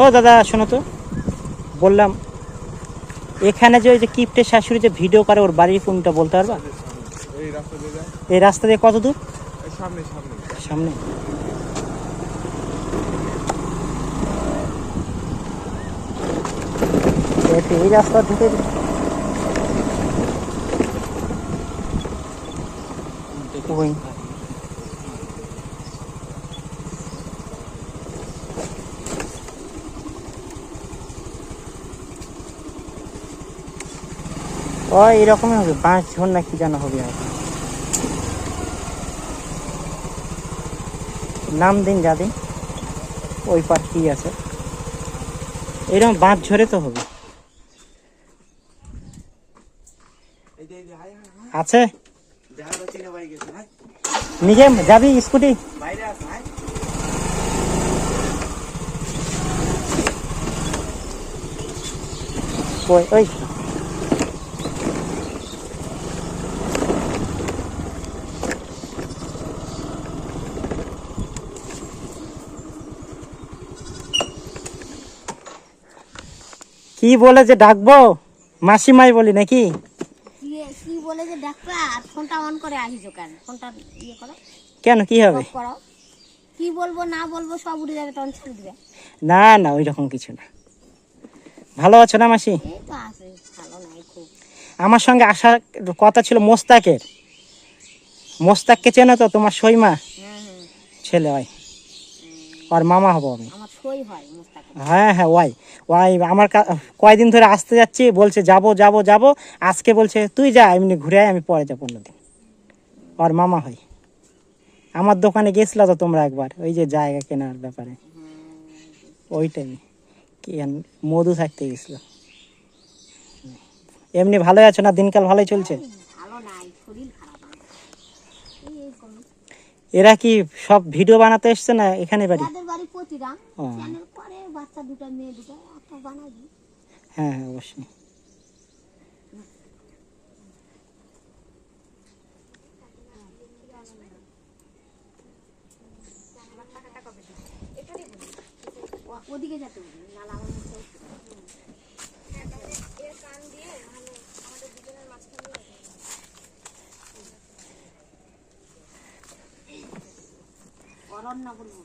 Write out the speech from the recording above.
ও দাদা শোনো তো। বললাম এখানে যে ওই যে কিপ্টের শাশুড়ি যে ভিডিও করে ওর বাড়ির কোনটা বলতে পারবা? এই রাস্তা দিয়ে কত দূর? সামনে এই রাস্তা ঢুকে ওই। এরকমই হবে, পাঁচ ঝন না কি যেন হবে হয়তো। নাম দিন, যা দিন। ওই পার কি আছে? এরকম বাঁধ ঝরে তো হবে। আছে? নিজে যাবি স্কুটি? ওই ওই। কি বলে যে ডাকবো? মাসিমাই বলি নাকি? কি বলে যে ডাক্তার আর ফোনটা অন করে আহিছো কেন? ফোনটা ইয়ে করো। কেন কি হবে? কি বলব না বলব সব উঠে যাবে তখন ছেড়ে দিবে। না না ওই রকম কিছু না। ভালো আছো না মাসি? আমার সঙ্গে আসার কথা ছিল মোস্তাকের। মোস্তাককে চেনো তো তোমার সইমা? হ্যাঁ হ্যাঁ। ছেলে হয়। আর মামা হব আমি। হয় হ্যাঁ ওয়াই। ওয়াই আমার কা- কয়দিন ধরে আসতে যাচ্ছি বলছে যাব যাব যাব। আজকে বলছে তুই যা এমনি ঘুরে আয় আমি পরে যাব অন্যদিন। আর মামা হয়। আমার দোকানে গেছিলা তো তোমরা একবার ওই যে জায়গা কেনার ব্যাপারে। ওই টাইমে মধু থাকতে গেছিল। এমনি ভালোই আছো না? দিনকাল ভালোই চলছে। এরা কি সব ভিডিও বানাতে এসছে না এখানে বাড়ি? প্রতিরাম চ্যানেল করে বাচ্চা দুটো মেয়ে দুটো একটা বানাবি। হ্যাঁ হ্যাঁ অবশ্যই। ও- ওদিকে যেতে হবে নালা আমার মুখে অরণ্য বলব।